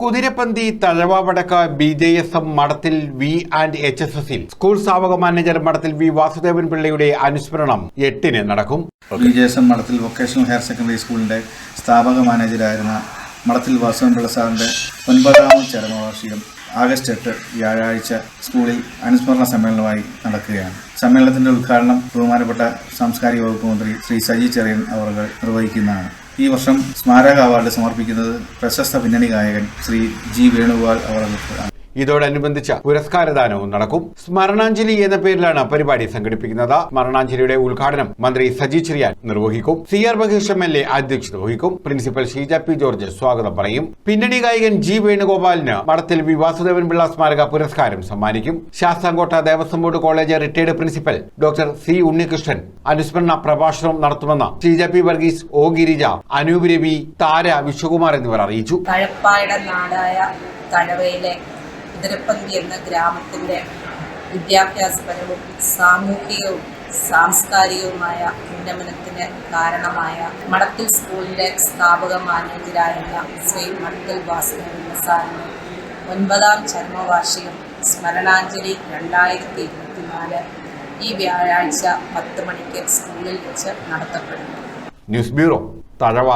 കുതിരപ്പന്തി തഴവ വടക്ക് B J S M Madathil V and H S എസിൽ school സ്ഥാപക manager Madathil V Vasudevan പിള്ളയുടെ അനുസ്മരണം എട്ടിന് നടക്കും. B J S M Madathil vocational higher secondary സ്കൂളിന്റെ സ്ഥാപക മാനേജരായിരുന്ന മഠത്തിൽ വാസുവൻപിള്ള സാറിന്റെ ഒൻപതാമത് ചരമവാർഷികം ആഗസ്റ്റ് എട്ട് വ്യാഴാഴ്ച സ്കൂളിൽ അനുസ്മരണ സമ്മേളനമായി നടക്കുകയാണ്. സമ്മേളനത്തിന്റെ ഉദ്ഘാടനം ബഹുമാനപ്പെട്ട സാംസ്കാരിക വകുപ്പ് മന്ത്രി ശ്രീ സജി ചെറിയൻ അവർ നിർവഹിക്കുന്നതാണ്. ഈ വർഷം സ്മാരക അവാർഡ് സമർപ്പിക്കുന്നത് പ്രശസ്ത പിന്നണി ഗായകൻ ശ്രീ ജി വേണുഗോപാൽ അവർക്ക് ഇതോടനുബന്ധിച്ച് പുരസ്കാരദാനവും നടക്കും. സ്മരണാഞ്ജലി എന്ന പേരിലാണ് പരിപാടി സംഘടിപ്പിക്കുന്നത്. സ്മരണാഞ്ജലിയുടെ ഉദ്ഘാടനം മന്ത്രി സജി ചെറിയാൻ നിർവഹിക്കും. C R Baheesh M L A അധ്യക്ഷത വഹിക്കും. പ്രിൻസിപ്പൽ ഷീജ പി ജോർജ് സ്വാഗതം പറയും. പിന്നണി ഗായകൻ ജി വേണുഗോപാലിന് മഠത്തിൽ വി വാസുദേവൻ പിള്ള സ്മാരക പുരസ്കാരം സമ്മാനിക്കും. Sasthamkotta Devaswom board college retired principal doctor C Unnikrishnan അനുസ്മരണ പ്രഭാഷണം നടത്തുമെന്ന് ഷീജ പി വർഗീസ് ഒ ഗിരിജ അനൂപ് രവി താര വിശ്വകുമാർ എന്നിവർ അറിയിച്ചു. നാടായ കുതിരപ്പന്തി എന്ന ഗ്രാമത്തിന്റെ വിദ്യാഭ്യാസപരവും സാമൂഹികവും സാംസ്കാരികവുമായ ഉന്നമനത്തിന് കാരണമായ മടത്തിൽ സ്കൂളിലെ സ്ഥാപക മാനേജരായിരുന്ന ശ്രീ മടത്തിൽ വാസുദേവൻ സാറിന് ഒൻപതാം ചരമവാർഷികം സ്മരണാഞ്ജലി രണ്ടായിരത്തി ഇരുപത്തിനാല് ഈ വ്യാഴാഴ്ച പത്ത് മണിക്ക് സ്കൂളിൽ വെച്ച് നടത്തപ്പെടുന്നു. News bureau Thazhava.